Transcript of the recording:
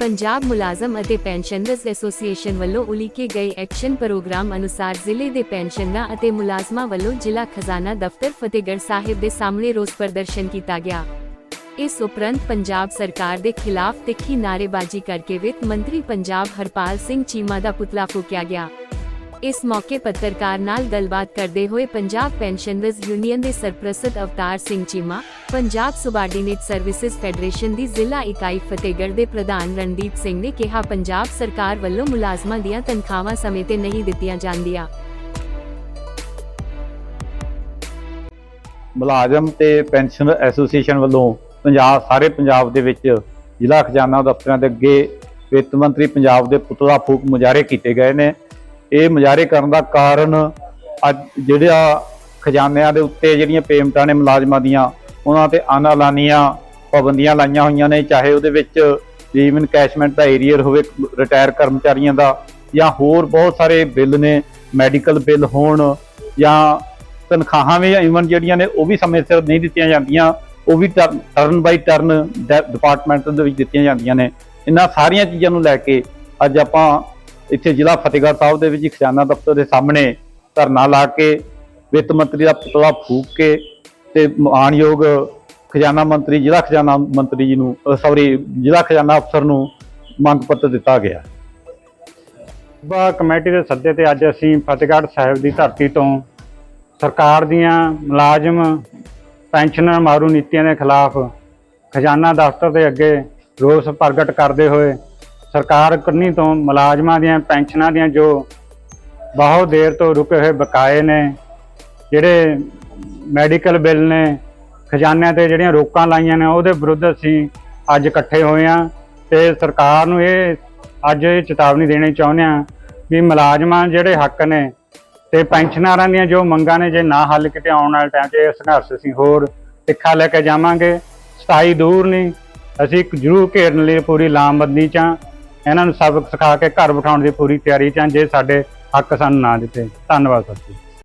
ਪੰਜਾਬ ਮੁਲਾਜ਼ਮ ਅਤੇ pensioners association ਵੱਲੋਂ ਉਲੀਕੇ ਗਏ ਐਕਸ਼ਨ ਪ੍ਰੋਗਰਾਮ ਅਨੁਸਾਰ ਜ਼ਿਲ੍ਹੇ ਦੇ ਪੈਨਸ਼ਨਰਾਂ ਅਤੇ ਮੁਲਾਜ਼ਮਾਂ ਵੱਲੋਂ ਜ਼ਿਲ੍ਹਾ ਖਜ਼ਾਨਾ ਦਫ਼ਤਰ ਫਤਿਹਗੜ੍ਹ ਸਾਹਿਬ ਦੇ ਸਾਹਮਣੇ ਰੋਸ ਪ੍ਰਦਰਸ਼ਨ ਕੀਤਾ ਗਿਆ। ਇਸ ਉਪਰੰਤ ਪੰਜਾਬ ਸਰਕਾਰ ਦੇ ਖਿਲਾਫ ਤਿੱਖੀ ਨਾਅਰੇਬਾਜ਼ੀ ਕਰਕੇ ਵਿੱਤ ਮੰਤਰੀ ਪੰਜਾਬ ਹਰਪਾਲ ਸਿੰਘ ਚੀਮਾ ਦਾ ਪੁਤਲਾ ਫੂਕਿਆ ਗਿਆ। ਇਸ ਮੌਕੇ ਪੱਤਰਕਾਰ ਨਾਲ ਗੱਲਬਾਤ ਕਰਦੇ ਹੋਏ ਪੰਜਾਬ ਪੈਨਸ਼ਨਰਜ਼ ਯੂਨੀਅਨ ਦੇ ਸਰਪ੍ਰਸਤ Avtar Singh Cheema, Punjab subordinate services federation ਦੀ ਜ਼ਿਲ੍ਹਾ ਇਕਾਈ ਫਤਿਹਗੜ੍ਹ ਦੇ ਪ੍ਰਧਾਨ ਰਣਦੀਪ ਸਿੰਘ ਨੇ ਕਿਹਾ, ਪੰਜਾਬ ਸਰਕਾਰ ਵੱਲੋਂ ਮੁਲਾਜ਼ਮਾਂ ਦੀਆਂ ਤਨਖਾਹਾਂ ਸਮੇਂ ਤੇ ਨਹੀਂ ਦਿੱਤੀਆਂ ਜਾਂਦੀਆਂ। ਮੁਲਾਜ਼ਮ ਤੇ ਪੈਨਸ਼ਨ ਐਸੋਸੀਏਸ਼ਨ ਵੱਲੋਂ ਪੰਜਾਬ, ਸਾਰੇ ਪੰਜਾਬ ਦੇ ਵਿੱਚ ਜ਼ਿਲ੍ਹਾ ਖਜ਼ਾਨਾ ਦਫ਼ਤਰਾਂ ਦੇ ਅੱਗੇ ਵਿੱਤ ਮੰਤਰੀ ਪੰਜਾਬ ਦੇ ਪੁਤਲਾ ਫੂਕ ਮੁਜ਼ਾਹਰੇ ਕੀਤੇ ਗਏ ਨੇ। ਇਹ ਮੁਜ਼ਾਹਰੇ ਕਰਨ ਦਾ ਕਾਰਨ ਅੱਜ ਜਿਹੜਾ ਖਜ਼ਾਨਿਆਂ ਦੇ ਉੱਤੇ ਜਿਹੜੀਆਂ ਪੇਮੈਂਟਾਂ ਨੇ ਮੁਲਾਜ਼ਮਾਂ ਦੀਆਂ, ਉਹਨਾਂ ਤੇ ਅਨਾਲਾਨੀਆਂ ਪਾਬੰਦੀਆਂ ਲਾਈਆਂ ਹੋਈਆਂ ਨੇ, ਚਾਹੇ ਉਹਦੇ ਵਿੱਚ ਲੀਵ ਕੈਸ਼ਮੈਂਟ ਦਾ ਏਰੀਅਰ ਹੋਵੇ ਰਿਟਾਇਰ ਕਰਮਚਾਰੀਆਂ ਦਾ, ਜਾਂ ਹੋਰ ਬਹੁਤ ਸਾਰੇ ਬਿੱਲ ਨੇ ਮੈਡੀਕਲ ਬਿੱਲ ਹੋਣ, ਜਾਂ ਤਨਖਾਹਾਂ ਵੀ ਇਵਨ ਜਿਹੜੀਆਂ ਨੇ, ਉਹ ਵੀ ਸਮੇਂ ਸਿਰ ਨਹੀਂ ਦਿੱਤੀਆਂ ਜਾਂਦੀਆਂ, ਉਹ ਵੀ ਟਰਨ ਬਾਈ ਟਰਨ ਡਿਪਾਰਟਮੈਂਟ ਦੇ ਵਿੱਚ ਦਿੱਤੀਆਂ ਜਾਂਦੀਆਂ ਨੇ। ਇਹਨਾਂ ਸਾਰੀਆਂ ਚੀਜ਼ਾਂ ਨੂੰ ਲੈ ਕੇ ਅੱਜ ਆਪਾਂ ਇੱਥੇ ਜ਼ਿਲ੍ਹਾ ਫਤਿਹਗੜ੍ਹ ਸਾਹਿਬ ਦੇ ਵਿੱਚ ਖਜ਼ਾਨਾ ਦਫ਼ਤਰ ਦੇ ਸਾਹਮਣੇ ਧਰਨਾ ਲਾ ਕੇ, ਵਿੱਤ ਮੰਤਰੀ ਦਾ ਪੁਤਲਾ ਫੂਕ ਕੇ ਤੇ ਮਾਨਯੋਗ ਖਜ਼ਾਨਾ ਮੰਤਰੀ, ਜ਼ਿਲ੍ਹਾ ਖਜ਼ਾਨਾ ਮੰਤਰੀ ਜੀ ਨੂੰ ਸੌਰੀ ਜ਼ਿਲ੍ਹਾ ਖਜ਼ਾਨਾ ਅਫਸਰ ਨੂੰ ਮੰਗ ਪੱਤਰ ਦਿੱਤਾ ਗਿਆ। ਬਾ ਕਮੇਟੀ ਦੇ ਸੱਦੇ ਤੇ ਅੱਜ ਅਸੀਂ ਫਤਿਹਗੜ੍ਹ ਸਾਹਿਬ ਦੀ ਧਰਤੀ ਤੋਂ ਸਰਕਾਰ ਦੀਆਂ ਮੁਲਾਜ਼ਮ ਪੈਨਸ਼ਨਰ ਮਾਰੂ ਨੀਤੀਆਂ ਦੇ ਖਿਲਾਫ ਖਜ਼ਾਨਾ ਦਫ਼ਤਰ ਦੇ ਅੱਗੇ ਰੋਸ ਪ੍ਰਗਟ ਕਰਦੇ ਹੋਏ ਸਰਕਾਰ ਕੰਨੀ ਤੋਂ ਮੁਲਾਜ਼ਮਾਂ ਦੀਆਂ, ਪੈਨਸ਼ਨਾਂ ਦੀਆਂ ਜੋ ਬਹੁਤ ਦੇਰ ਤੋਂ ਰੁਕੇ ਹੋਏ ਬਕਾਏ ਨੇ, ਜਿਹੜੇ ਮੈਡੀਕਲ ਬਿੱਲ ਨੇ, ਖਜ਼ਾਨਿਆਂ ਤੇ ਜਿਹੜੀਆਂ ਰੋਕਾਂ ਲਾਈਆਂ ਨੇ, ਉਹਦੇ ਵਿਰੁੱਧ ਅਸੀਂ ਅੱਜ ਇਕੱਠੇ ਹੋਏ ਹਾਂ ਤੇ ਸਰਕਾਰ ਨੂੰ ਇਹ ਅੱਜ ਇਹ ਚੇਤਾਵਨੀ ਦੇਣੀ ਚਾਹੁੰਦੇ ਹਾਂ ਵੀ ਮੁਲਾਜ਼ਮਾਂ ਜਿਹੜੇ ਹੱਕ ਨੇ ਤੇ ਪੈਨਸ਼ਨਰਾਂ ਦੀਆਂ ਜੋ ਮੰਗਾਂ ਨੇ, ਜੇ ਨਾ ਹੱਲ ਕਿਤੇ ਆਉਣ ਵਾਲੇ ਟਾਈਮ 'ਚ ਇਹ ਸੰਘਰਸ਼ ਅਸੀਂ ਹੋਰ ਤਿੱਖਾ ਲੈ ਕੇ ਜਾਵਾਂਗੇ। ਸਥਾਈ ਦੂਰ ਨਹੀਂ, ਅਸੀਂ ਜ਼ਰੂਰ ਘੇਰਨ ਲਈ ਪੂਰੀ ਲਾਮਬੰਦੀ 'ਚ ਹਾਂ। ਇਹਨਾਂ ਨੂੰ ਸਬਕ ਸਿਖਾ ਕੇ ਘਰ ਬਿਠਾਉਣ ਦੀ ਪੂਰੀ ਤਿਆਰੀ 'ਚ ਜੇ ਸਾਡੇ ਹੱਕ ਸਾਨੂੰ ਨਾ ਦਿੱਤੇ। ਧੰਨਵਾਦ ਸਰ ਜੀ।